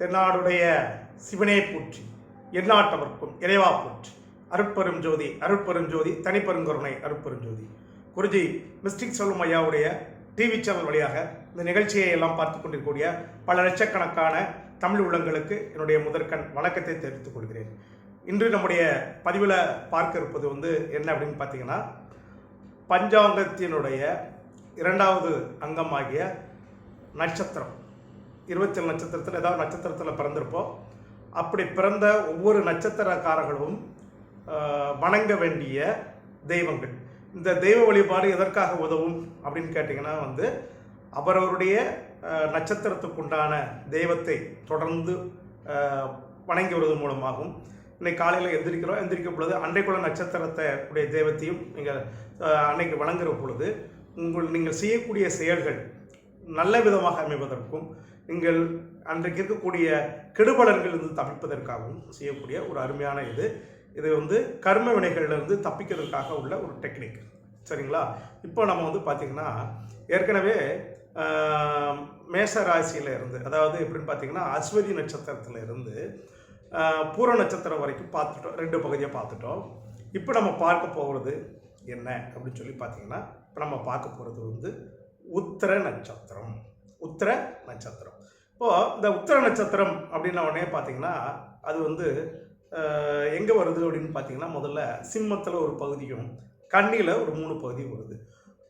தென்னாடுடைய சிவனே போற்றி எந்நாட்டவர்க்கும் இறைவா போற்றி. அருட்பெரும் ஜோதி அருட்பெரும் ஜோதி தனிப்பெருங்கருணை அருட்பெரும் ஜோதி. குருஜி மிஸ்டிக் சொல்லும் ஐயாவுடைய டிவி சேனல் வழியாக இந்த நிகழ்ச்சியை எல்லாம் பார்த்து கொண்டிருக்கக்கூடிய பல லட்சக்கணக்கான தமிழ் உள்ளங்களுக்கு என்னுடைய முதற்கண் வணக்கத்தை தெரிவித்துக் கொள்கிறேன். இன்று நம்முடைய பதிவில் பார்க்க இருப்பது வந்து என்ன அப்படின்னு பார்த்தீங்கன்னா பஞ்சாங்கத்தினுடைய இரண்டாவது அங்கமாகிய நட்சத்திரம். இருபத்தேழு நட்சத்திரத்தில் ஏதாவது நட்சத்திரத்தில் பிறந்திருப்போம். அப்படி பிறந்த ஒவ்வொரு நட்சத்திரக்காரர்களும் வணங்க வேண்டிய தெய்வங்கள். இந்த தெய்வ வழிபாடு எதற்காக உதவும் அப்படின்னு கேட்டிங்கன்னா வந்து அவரவருடைய நட்சத்திரத்துக்குண்டான தெய்வத்தை தொடர்ந்து வணங்கி வருவதன் மூலமாகும் இன்னைக்கு காலையில் எந்திரிக்கிறோம். எந்திரிக்கும் பொழுது அன்றைக்குள்ள நட்சத்திரத்தை உடைய தெய்வத்தையும் நீங்கள் அன்னைக்கு வணங்குற பொழுது உங்கள் நீங்கள் செய்யக்கூடிய செயல்கள் நல்ல விதமாக அமைவதற்கும் நீங்கள் அன்றைக்கு இருக்கக்கூடிய கெடுபலன்களிலிருந்து தவிர்ப்பதற்காகவும் செய்யக்கூடிய ஒரு அருமையான இது. இது வந்து கர்ம வினைகளிலிருந்து தப்பிக்கிறதுக்காக உள்ள ஒரு டெக்னிக். சரிங்களா? இப்போ நம்ம வந்து பார்த்திங்கன்னா ஏற்கனவே மேச ராசியில் ராசியில இருந்து அதாவது எப்படின்னு பார்த்தீங்கன்னா அஸ்வதி நட்சத்திரத்தில் இருந்து பூர நட்சத்திரம் வரைக்கும் பார்த்துட்டோம். ரெண்டு பகுதியை பார்த்துட்டோம். இப்போ நம்ம பார்க்க போகிறது என்ன அப்படின்னு சொல்லி பார்த்தீங்கன்னா இப்போ நம்ம பார்க்க போகிறது வந்து உத்தர நட்சத்திரம். உத்தர நட்சத்திரம். இப்போது இந்த உத்தர நட்சத்திரம் அப்படின்ன உடனே பார்த்தீங்கன்னா அது வந்து எங்கே வருது அப்படின்னு பார்த்தீங்கன்னா முதல்ல சிம்மத்தில் ஒரு பகுதியும் கண்ணியில் ஒரு மூணு பகுதி வருது.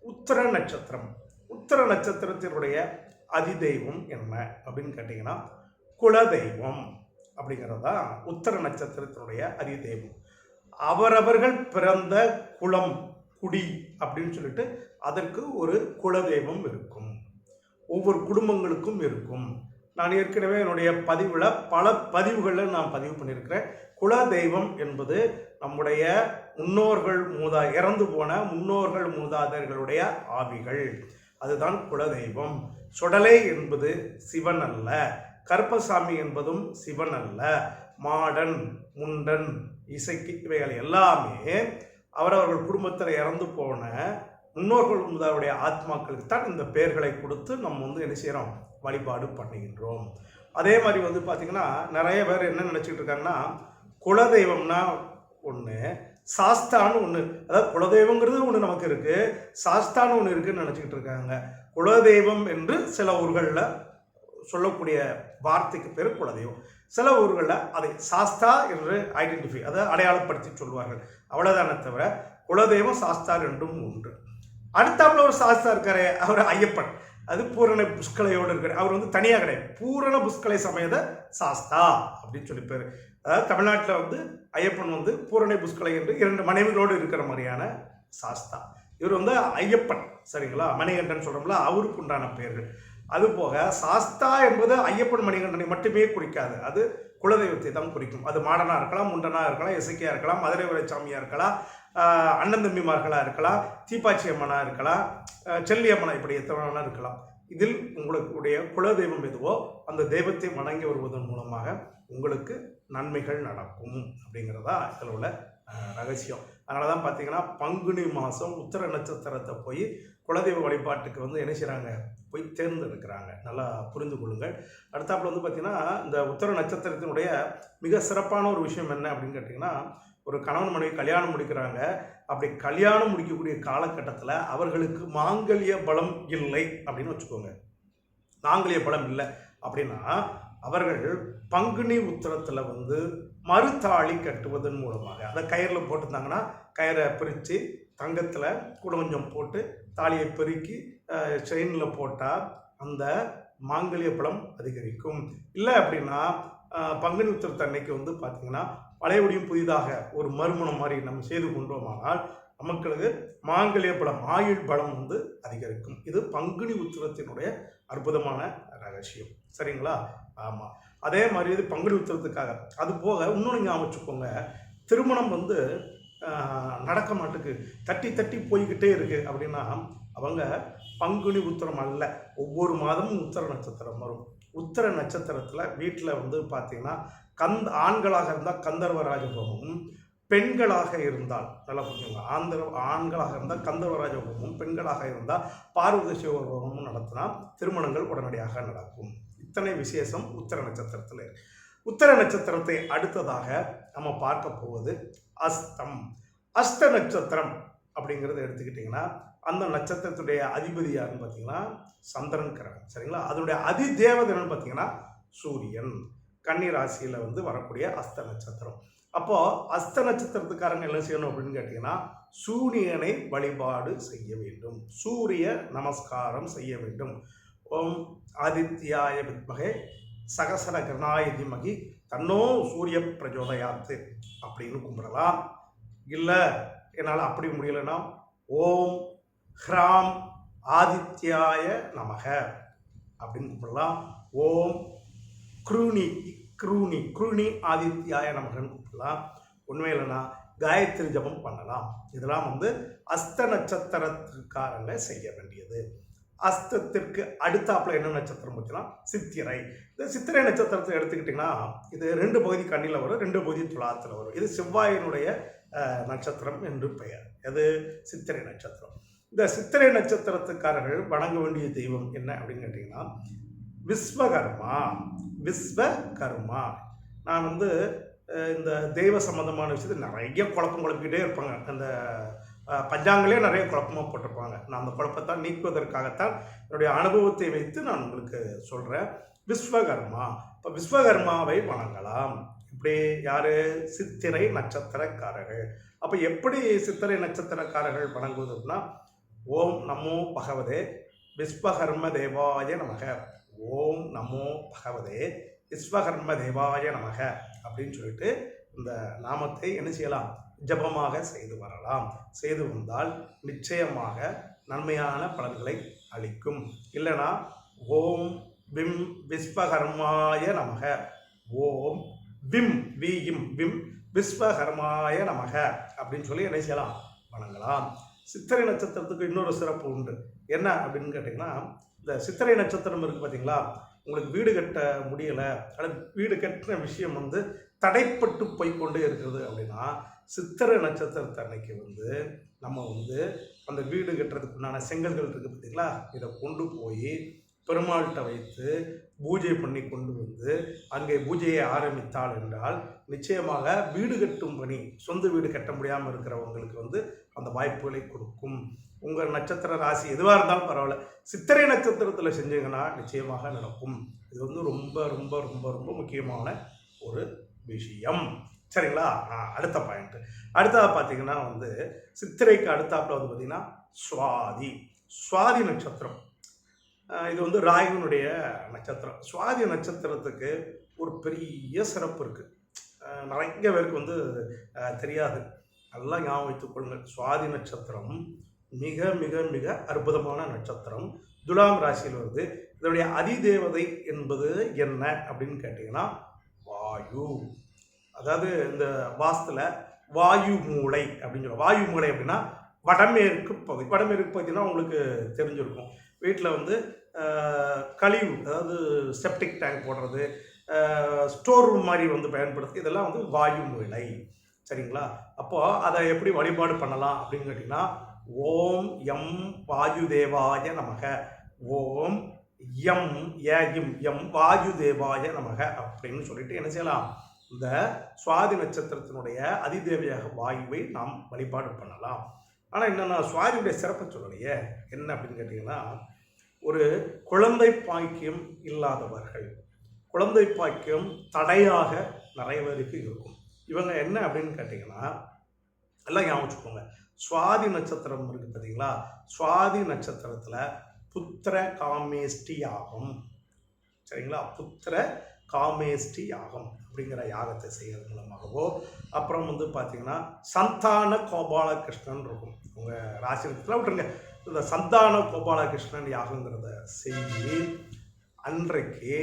உத்தர நட்சத்திரம். உத்தர நட்சத்திரத்தினுடைய அதிதெய்வம் என்ன அப்படின்னு கேட்டிங்கன்னா குலதெய்வம் அப்படிங்கிறது தான் உத்தர நட்சத்திரத்தினுடைய அதிதெய்வம். அவரவர்கள் பிறந்த குளம் குடி அப்படின்னு சொல்லிட்டு அதற்கு ஒரு குலதெய்வம் இருக்கும். ஒவ்வொரு குடும்பங்களுக்கும் இருக்கும். நான் ஏற்கனவே என்னுடைய பதிவில் பல பதிவுகளில் நான் பதிவு பண்ணியிருக்கிறேன். குலதெய்வம் என்பது நம்முடைய முன்னோர்கள் மூதா இறந்து போன முன்னோர்கள் மூதாதையர்களுடைய ஆவிகள். அதுதான் குலதெய்வம். சுடலை என்பது சிவன் அல்ல. கருப்பசாமி என்பதும் சிவன் அல்ல. மாடன் முண்டன் இசைக்கு இவைகள் எல்லாமே அவரவர்கள் குடும்பத்தில் இறந்து போன முன்னோர்கள் முதலுடைய ஆத்மாக்களுக்கு தான் இந்த பெயர்களை கொடுத்து நம்ம வந்து என்ன செய்கிறோம் வழிபாடு பண்ணுகின்றோம். அதே மாதிரி வந்து பார்த்திங்கன்னா நிறைய பேர் என்ன நினச்சிக்கிட்டு இருக்காங்கன்னா குலதெய்வம்னா ஒன்று சாஸ்தான்னு ஒன்று அதாவது குலதெய்வங்கிறது ஒன்று நமக்கு இருக்குது சாஸ்தான்னு ஒன்று இருக்குன்னு நினச்சிக்கிட்டு இருக்காங்க. குலதெய்வம் என்று சில ஊர்களில் சொல்லக்கூடிய வார்த்தைக்கு பேர் குலதெய்வம். சில ஊர்களில் அதை சாஸ்தா என்று ஐடென்டிஃபை அதாவது அடையாளப்படுத்தி சொல்வார்கள். அவ்வளோதானே தவிர குலதெய்வம் சாஸ்தா ரெண்டும் ஒன்று. அடுத்தாப்புல ஒரு சாஸ்தா இருக்காரு அவர் ஐயப்பன். அது பூரண புஷ்கலையோடு இருக்கார். அவர் வந்து தனியாக கிடையாது. பூரண புஷ்கலை சமயத சாஸ்தா அப்படின்னு சொல்லி பேர் அதாவது தமிழ்நாட்டில் வந்து ஐயப்பன் வந்து பூரணை புஷ்கலை என்று இரண்டு மனைவிகளோடு இருக்கிற மாதிரியான சாஸ்தா. இவர் வந்து ஐயப்பன் சரிங்களா? மணிகண்டன் சொல்கிறோம்ல அவருக்கு உண்டான பெயர்கள். அதுபோக சாஸ்தா என்பது ஐயப்பன் மணிகண்டனை மட்டுமே குறிக்காது. அது குலதெய்வத்தை தான் குறிக்கும். அது மாடனாக இருக்கலாம் முண்டனாக இருக்கலாம் இசைக்கியாக இருக்கலாம் மதுரை சாமியாக இருக்கலாம் அண்ணன் தம்பிமார்களாக இருக்கலாம் தீப்பாச்சி அம்மனாக இருக்கலாம் செல்லி அம்மனா இப்படி எத்தனை இருக்கலாம். இதில் உங்களுடைய குலதெய்வம் எதுவோ அந்த தெய்வத்தை வணங்கி வருவதன் மூலமாக உங்களுக்கு நன்மைகள் நடக்கும் அப்படிங்கிறதா இதில் உள்ள ரகசியம். அதனால தான் பார்த்தீங்கன்னா பங்குனி மாதம் உத்தர நட்சத்திரத்தை போய் குலதெய்வ வழிபாட்டுக்கு வந்து என்ன செய்கிறாங்க போய் தேர்ந்தெடுக்கிறாங்க. நல்லா புரிந்து கொள்ளுங்கள். அடுத்தாப்புல வந்து பார்த்திங்கன்னா இந்த உத்தர நட்சத்திரத்தினுடைய மிக சிறப்பான ஒரு விஷயம் என்ன அப்படின்னு கேட்டிங்கன்னா ஒரு கணவன் மனைவி கல்யாணம் முடிக்கிறாங்க. அப்படி கல்யாணம் முடிக்கக்கூடிய காலகட்டத்தில் அவர்களுக்கு மாங்கல்ய பலம் இல்லை அப்படின்னு வச்சுக்கோங்க. மாங்கல்ய பலம் இல்லை அப்படின்னா அவர்கள் பங்குனி உத்தரத்தில் வந்து மறுதாளி கட்டுவதன் மூலமாக அதை கயிறில் போட்டிருந்தாங்கன்னா கயிறை பிரித்து தங்கத்தில் கூட கொஞ்சம் போட்டு தாலியை பெருக்கி செயினில் போட்டால் அந்த மாங்கல்ய பலம் அதிகரிக்கும். இல்லை அப்படின்னா பங்குனி உத்திரத்து அன்னைக்கு வந்து பார்த்திங்கன்னா பழையபடியும் புதிதாக ஒரு மறுமணம் மாதிரி நம்ம செய்து கொண்டோமானால் நமக்களது மாங்கல்ய பலம் ஆயுள் பலம் வந்து அதிகரிக்கும். இது பங்குனி உத்திரத்தினுடைய அற்புதமான ரகசியம். சரிங்களா? ஆமாம் அதே மாதிரி இது பங்குனி உத்திரத்துக்காக. அது போக இன்னொன்று ஞாபகம் வச்சுக்கோங்க திருமணம் வந்து நடக்க மாட்டுக்கு. தட்டி தட்டி போய்கிட்டே இருக்கு அப்படின்னா அவங்க பங்குனி உத்திரம் அல்ல. ஒவ்வொரு மாதமும் உத்தர நட்சத்திரம் வரும். உத்தர நட்சத்திரத்தில் வீட்டில் வந்து பார்த்தீங்கன்னா கந்த் ஆண்களாக இருந்தால் கந்தர்வ ராஜபோகமும் பெண்களாக இருந்தால் நல்லா புரிஞ்சுங்க ஆந்திர ஆண்களாக இருந்தால் கந்தர்வராஜ ராஜபோகமும் பெண்களாக இருந்தால் பார்வதி சிவபோகமும் நடத்தினால் நடத்தினா திருமணங்கள் உடனடியாக நடக்கும். இத்தனை விசேஷம் உத்தர நட்சத்திரத்தில் உத்தர நட்சத்திரத்தை அடுத்ததாக நம்ம பார்க்க போவது அஸ்தம். அஸ்த நட்சத்திரம் அப்படிங்கிறத எடுத்துக்கிட்டிங்கன்னா அந்த நட்சத்திரத்துடைய அதிபதி யாருன்னு பார்த்தீங்கன்னா சந்திரன் கிரகம். சரிங்களா? அதனுடைய அதி பார்த்தீங்கன்னா சூரியன். கன்னி ராசியில் வந்து வரக்கூடிய அஸ்த நட்சத்திரம். அப்போது அஸ்த நட்சத்திரத்துக்காரங்க என்ன செய்யணும் அப்படின்னு கேட்டிங்கன்னா சூரியனை வழிபாடு செய்ய வேண்டும். சூரிய நமஸ்காரம் செய்ய வேண்டும். ஓம் ஆதித்யாய வித்மகே சகசர கிரணாய திமகி தன்னோ சூரிய பிரஜோதயாத்து அப்படின்னு கும்பிடலாம். இல்லை என்னால் அப்படி முடியலைன்னா ஓம் ஹ்ராம் ஆதித்யாய நமக அப்படின்னு கும்பிடலாம். ஓம் க்ரூனி க்ரூனி க்ரூனி ஆதித்யாய நமகன் கூப்பிடலாம். உண்மையிலனா காயத்ரி ஜபம் பண்ணலாம். இதெல்லாம் வந்து அஸ்த நட்சத்திரத்துக்காரங்க செய்ய வேண்டியது. அஸ்தத்திற்கு அடுத்தாப்புல என்ன நட்சத்திரம் பார்த்தீங்கன்னா சித்திரை. இந்த சித்திரை நட்சத்திரத்தை எடுத்துக்கிட்டிங்கன்னா இது ரெண்டு பகுதி கண்ணில் வரும் ரெண்டு பகுதி துலாத்தில் வரும். இது செவ்வாயினுடைய நட்சத்திரம் என்று பெயர். அது சித்திரை நட்சத்திரம். இந்த சித்திரை நட்சத்திரத்துக்காரர்கள் வணங்க வேண்டிய தெய்வம் என்ன அப்படின்னு கேட்டிங்கன்னா விஸ்வகர்மா. விஸ்வகர்மா நான் வந்து இந்த தெய்வ சம்பந்தமான விஷயத்தில் நிறைய குழப்பம் குழப்பிக்கிட்டே இருப்பாங்க. அந்த பஞ்சாங்களே நிறைய குழப்பமாக போட்டிருப்பாங்க. நான் அந்த குழப்பத்தான் நீக்குவதற்காகத்தான் என்னுடைய அனுபவத்தை வைத்து நான் உங்களுக்கு சொல்கிறேன் விஸ்வகர்மா இப்போ விஸ்வகர்மாவை வணங்கலாம். இப்படி யார்? சித்திரை நட்சத்திரக்காரர்கள். அப்போ எப்படி சித்திரை நட்சத்திரக்காரர்கள் வணங்குவது அப்படின்னா ஓம் நமோ பகவதே விஸ்வகர்ம தேவாய நமக. ஓம் நமோ பகவதே விஸ்வகர்ம தேவாய நமக அப்படின்னு சொல்லிட்டு இந்த நாமத்தை என்ன செய்யலாம்? ஜபமாக செய்து வரலாம். செய்து வந்தால் நிச்சயமாக நன்மையான பலன்களை அளிக்கும். இல்லைனா ஓம் விம் விஸ்வகர்மாய நமக. ஓம் விம் விம் விம் விஸ்வகர்மாய நமக அப்படின்னு சொல்லி என்ன செய்யலாம்? வணங்கலாம். சித்திரை நட்சத்திரத்துக்கு இன்னொரு சிறப்பு உண்டு. என்ன அப்படின்னு கேட்டிங்கன்னா இந்த சித்திரை நட்சத்திரம் இருக்குது பார்த்தீங்களா உங்களுக்கு வீடு கட்ட முடியலை அல்லது வீடு கட்டின விஷயம் வந்து தடைப்பட்டு போய்க்கொண்டே இருக்கிறது அப்படின்னா சித்திரை நட்சத்திரத்தை அன்னைக்கு வந்து நம்ம வந்து அந்த வீடு கட்டுறதுக்கு உண்டான செங்கல்கள் இருக்குது பார்த்தீங்களா இதை கொண்டு போய் பெருமாள்கிட்ட வைத்து பூஜை பண்ணி கொண்டு வந்து அங்கே பூஜையை ஆரம்பித்தாள் என்றால் நிச்சயமாக வீடு கட்டும் பணி சொந்த வீடு கட்ட முடியாமல் இருக்கிறவங்களுக்கு வந்து அந்த வாய்ப்புகளை கொடுக்கும். உங்கள் நட்சத்திர ராசி எதுவாக இருந்தாலும் பரவாயில்ல. சித்திரை நட்சத்திரத்தில் செஞ்சீங்கன்னா நிச்சயமாக நடக்கும். இது வந்து ரொம்ப ரொம்ப ரொம்ப ரொம்ப முக்கியமான ஒரு விஷயம். சரிங்களா? அடுத்த பாயிண்ட் அடுத்ததாக பார்த்தீங்கன்னா வந்து சித்திரைக்கு அடுத்தாப்பில் வந்து பார்த்தீங்கன்னா சுவாதி. சுவாதி நட்சத்திரம். இது வந்து ராயினுடைய நட்சத்திரம். சுவாதி நட்சத்திரத்துக்கு ஒரு பெரிய சிறப்பு இருக்குது நிறைய பேருக்கு வந்து தெரியாது. நல்லா ஞாபகம் வைத்துக் கொள்ளுங்கள். சுவாதி நட்சத்திரம் மிக மிக மிக அற்புதமான நட்சத்திரம். துலாம் ராசியில் வருது. இதனுடைய அதிதேவதை என்பது என்ன அப்படின்னு கேட்டிங்கன்னா வாயு. அதாவது இந்த வாஸ்துல வாயு மூளை அப்படின்னு சொல்லுவோம் வாயு மூளை அப்படின்னா வடமேற்கு பகுதி. வடமேற்கு பகுதினா உங்களுக்கு தெரிஞ்சிருக்கும். வீட்டில் வந்து கழிவு அதாவது செப்டிக் டேங்க் போடுறது ஸ்டோர் ரூம் மாதிரி வந்து பயன்படுத்தி இதெல்லாம் வந்து வாயு மூளை. சரிங்களா? அப்போது அதை எப்படி வழிபாடு பண்ணலாம் அப்படின்னு கேட்டிங்கன்னா ஓம் எம் வாயு தேவாய நமக. ஓம் எம் ஏ எம் வாயு தேவாய நமக அப்படின்னு சொல்லிட்டு என்ன செய்யலாம்? இந்த சுவாதி நட்சத்திரத்தினுடைய அதிதேவியாக வாயுவை நாம் வழிபாடு பண்ணலாம். ஆனால் என்னென்னா சுவாதியுடைய சிறப்பை சொல்லலையே. என்ன அப்படின்னு கேட்டிங்கன்னா ஒரு குழந்தை பாக்கியம் இல்லாதவர்கள் குழந்தை பாக்கியம் தடையாக நிறைய பேருக்கு இருக்கும். இவங்க என்ன அப்படின்னு கேட்டிங்கன்னா எல்லாம் ஞாபகம் வச்சுக்கோங்க. சுவாதி நட்சத்திரம் இருக்குது பார்த்தீங்களா சுவாதி நட்சத்திரத்தில் புத்திர காமேஷ்டி யாகம். சரிங்களா? புத்திர காமேஷ்டி யாகம் அப்படிங்கிற யாகத்தை செய்கிறது மூலமாகவோ அப்புறம் வந்து பார்த்தீங்கன்னா சந்தான கோபாலகிருஷ்ணன் இருக்கும். உங்கள் ராசி விட்டுருங்க. இந்த சந்தான கோபாலகிருஷ்ணன் யாகங்கிறத செய்து அன்றைக்கு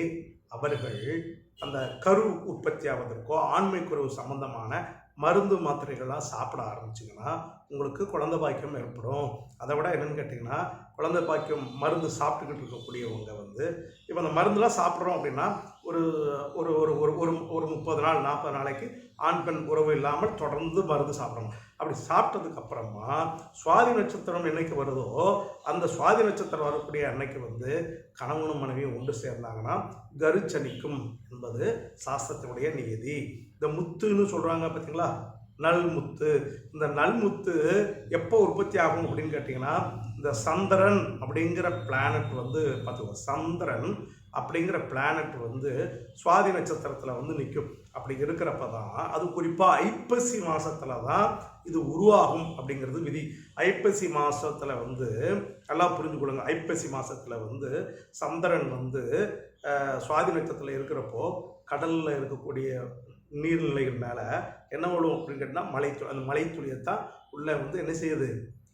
அவர்கள் அந்த கரு உற்பத்தி ஆவதற்கோ ஆண்மை குறைவு சம்பந்தமான மருந்து மாத்திரைகள்லாம் சாப்பிட ஆரம்பிச்சிங்கன்னா உங்களுக்கு குழந்தை பாக்கியம் ஏற்படும். அதை விட என்னென்னு கேட்டிங்கன்னா குழந்தை பாக்கியம் மருந்து சாப்பிட்டுக்கிட்டு இருக்கக்கூடியவங்க வந்து இப்போ அந்த மருந்துலாம் சாப்பிட்றோம் அப்படின்னா ஒரு ஒரு ஒரு ஒரு ஒரு ஒரு முப்பது நாள் நாற்பது நாளைக்கு ஆண் பெண் உறவு இல்லாமல் தொடர்ந்து மருந்து சாப்பிட்றோம் அப்படி சாப்பிட்டதுக்கப்புறமா சுவாதி நட்சத்திரம் என்னைக்கு வருதோ அந்த சுவாதி நட்சத்திரம் வரக்கூடிய அன்னைக்கு வந்து கணவனும் மனைவியும் ஒன்று சேர்ந்தாங்கன்னா கருச்சனிக்கும் என்பது சாஸ்திரத்தினுடைய நியதி. இந்த முத்துன்னு சொல்கிறாங்க பார்த்தீங்களா நல்முத்து. இந்த நல்முத்து எப்போ உற்பத்தி ஆகும் அப்படின்னு கேட்டிங்கன்னா இந்த சந்திரன் அப்படிங்கிற பிளானட் வந்து பார்த்துக்கோ சந்திரன் அப்படிங்கிற பிளானட் வந்து சுவாதி நட்சத்திரத்தில் வந்து நிற்கும். அப்படி இருக்கிறப்ப தான் அது குறிப்பாக ஐப்பசி மாதத்தில் தான் இது உருவாகும் அப்படிங்கிறது விதி. ஐப்பசி மாதத்தில் வந்து நல்லா புரிஞ்சுக்கொள்ளுங்க ஐப்பசி மாதத்தில் வந்து சந்திரன் வந்து சுவாதி நட்சத்திரத்தில் இருக்கிறப்போ கடலில் இருக்கக்கூடிய நீர்நிலைகள் மேலே என்ன விழும் அப்படின்னு கேட்டால் மலைத்து அந்த மலைத்துளியைத்தான் உள்ளே வந்து என்ன செய்யுது?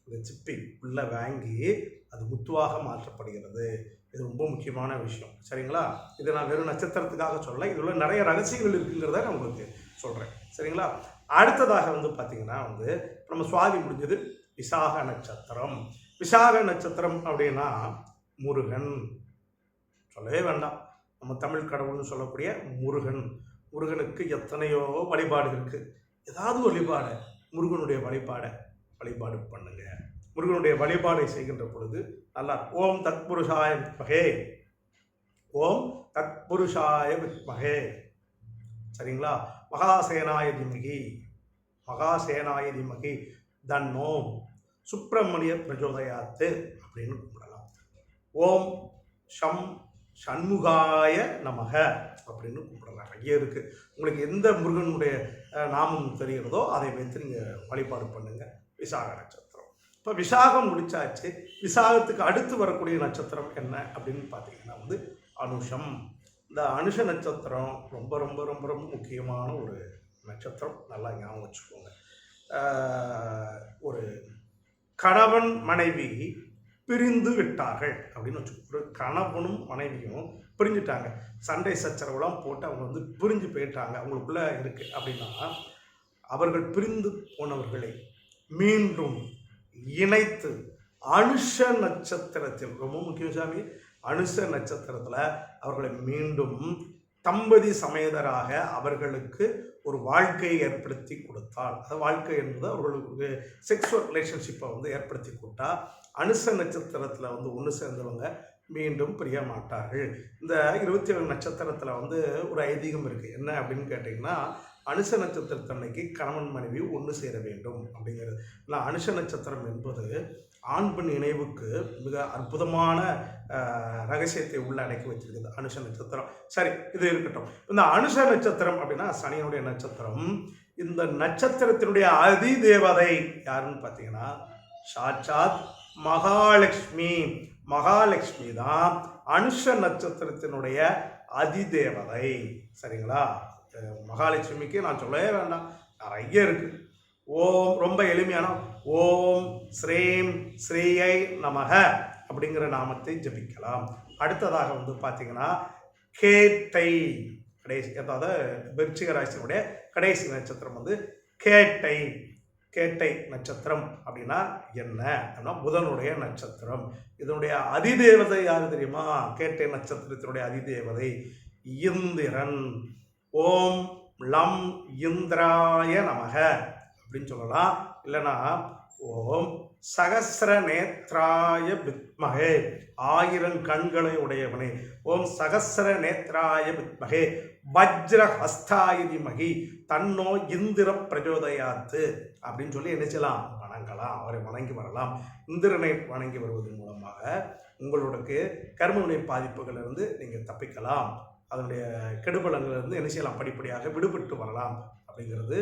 இந்த சிப்பி உள்ளே வாங்கி அது முத்துவாக மாற்றப்படுகிறது. இது ரொம்ப முக்கியமான விஷயம். சரிங்களா? இதை நான் வெறும் நட்சத்திரத்துக்காக சொல்ல இதில் நிறைய ரகசியங்கள் இருக்குங்கிறத நான் உங்களுக்கு சொல்கிறேன் சரிங்களா? அடுத்ததாக வந்து பார்த்தீங்கன்னா வந்து நம்ம சுவாதி முடிஞ்சது விசாக நட்சத்திரம். விசாக நட்சத்திரம் அப்படின்னா முருகன். சொல்லவே வேண்டாம். நம்ம தமிழ் கடவுள்னு சொல்லக்கூடிய முருகன். முருகனுக்கு எத்தனையோ வழிபாடு இருக்குது ஏதாவது ஒரு வழிபாடு முருகனுடைய வழிபாடை வழிபாடு பண்ணுங்க. முருகனுடைய வழிபாடை செய்கின்ற பொழுது நல்லா ஓம் தத்புருஷாய வித்மகே. ஓம் தத்புருஷாய வித்மகே. சரிங்களா? மகாசேனாய திமகி மகாசேனாய திமகி தன்னோ சுப்பிரமணிய பிரஜோதயாத்து அப்படின்னு கும்பிடலாம். ஓம் ஷம் ஷண்முகாய நமக. அப்படின்னு கூப்பிடலாம் நிறைய இருக்குது உங்களுக்கு எந்த முருகனுடைய நாமம் தெரிகிறதோ அதை வைத்து நீங்கள் வழிபாடு பண்ணுங்கள் விசாக நட்சத்திரம். இப்போ விசாகம் முடிச்சாச்சு. விசாகத்துக்கு அடுத்து வரக்கூடிய நட்சத்திரம் என்ன அப்படின்னு பார்த்தீங்கன்னா வந்து அனுஷம். இந்த அனுஷ நட்சத்திரம் ரொம்ப ரொம்ப ரொம்ப ரொம்ப முக்கியமான ஒரு நட்சத்திரம். நல்லா ஞாபகம் வச்சுக்கோங்க. ஒரு கணவன் மனைவி பிரிந்து விட்டார்கள் அப்படின்னு வச்சுக்கோ ஒரு கணவனும் மனைவியும் பிரிஞ்சுட்டாங்க. சண்டை சச்சரவுலாம் போட்டு அவங்க வந்து பிரிஞ்சு போயிட்டாங்க. அவங்களுக்குள்ளே இருக்கு அப்படின்னா அவர்கள் பிரிந்து போனவர்களை மீண்டும் இணைத்து அனுஷ நட்சத்திரத்தில் ரொம்ப முக்கியம் சாமி அனுஷ நட்சத்திரத்தில் அவர்களை மீண்டும் தம்பதி சமேதராக அவர்களுக்கு ஒரு வாழ்க்கையை ஏற்படுத்தி கொடுத்தால் அது வாழ்க்கை என்பது அவர்களுக்கு செக்ஸுவல் ரிலேஷன்ஷிப்பை வந்து ஏற்படுத்தி கொடுத்தா அனுச நட்சத்திரத்தில் வந்து ஒன்று சேர்ந்தவங்க மீண்டும் பிரிய மாட்டார்கள் இந்த இருபத்தி ஏழு நட்சத்திரத்தில் வந்து ஒரு ஐதீகம் இருக்குது என்ன அப்படின்னு கேட்டிங்கன்னா அனுஷ நட்சத்திரத்தன்னைக்கு கணவன் மனைவி ஒன்று சேர வேண்டும் அப்படிங்கிறது. இல்லை அனுஷ நட்சத்திரம் என்பது ஆண் பெண் இணைவுக்கு மிக அற்புதமான ரகசியத்தை உள்ள அடக்கி வச்சிருக்குது அனுஷ நட்சத்திரம். சரி இது இருக்கட்டும். இந்த அனுஷ நட்சத்திரம் அப்படின்னா சனியனுடைய நட்சத்திரம். இந்த நட்சத்திரத்தினுடைய அதி தேவதை யாருன்னு பார்த்தீங்கன்னா சாட்சாத் மகாலட்சுமி மகாலட்சுமி தான் அனுஷ நட்சத்திரத்தினுடைய அதிதேவதை. சரிங்களா? மகாலட்சுமிக்கு நான் சொல்லவே வேண்டாம். நிறைய இருக்குது ஓம் ரொம்ப எளிமையான ஓம் ஸ்ரீம் ஸ்ரீயை நமக அப்படிங்கிற நாமத்தை ஜபிக்கலாம். அடுத்ததாக வந்து பார்த்தீங்கன்னா கேட்டை கடைசி அதாவது விருச்சிக ராசியினுடைய கடைசி நட்சத்திரம் வந்து கேட்டை. கேட்டை நட்சத்திரம் அப்படின்னா என்ன? அப்படின்னா புதனுடைய நட்சத்திரம். இதனுடைய அதிதேவதை யார் தெரியுமா? கேட்டை நட்சத்திரத்தினுடைய அதிதேவதை இந்திரன். ஓம் லம் இந்திராய நமக அப்படின்னு சொல்லலாம். இல்லைன்னா ஓம் சகசிர நேத்ராய பித் வித்மகே ஆயிரம் கண்களை உடையவனே. ஓம் சகசர நேத்ராய வித்மகே வஜ்ர மகி தன்னோ இந்திர பிரஜோதயாத்து. அப்படின்னு சொல்லி என்ன செய்யலாம்? வணங்கலாம். அவரை வணங்கி வரலாம். இந்திரனை வணங்கி வருவதன் மூலமாக உங்களுக்கு கர்மவினை பாதிப்புகளிலிருந்து நீங்கள் தப்பிக்கலாம். அதனுடைய கெடுபலங்களிலிருந்து என்ன செய்யலாம்? படிப்படியாக விடுபட்டு வரலாம். அப்படிங்கிறது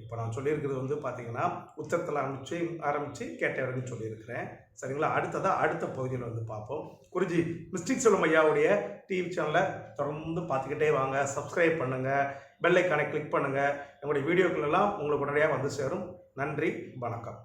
இப்போ நான் சொல்லியிருக்கிறது வந்து பார்த்தீங்கன்னா உத்தரத்தில் ஆரம்பித்து ஆரம்பித்து கேட்ட வரைக்கும் சொல்லியிருக்கிறேன். சரிங்களா? அடுத்ததாக அடுத்த பகுதியில் வந்து பார்ப்போம். குருஜி மிஸ்டிக் செல்வம் ஐயாவுடைய டிவி சேனலை தொடர்ந்து பார்த்துக்கிட்டே வாங்க. சப்ஸ்கிரைப் பண்ணுங்கள் பெல்லைக்கானை கிளிக் பண்ணுங்கள் எங்களுடைய வீடியோக்கள் எல்லாம் உங்களுக்கு உடனடியாக வந்து சேரும். நன்றி வணக்கம்.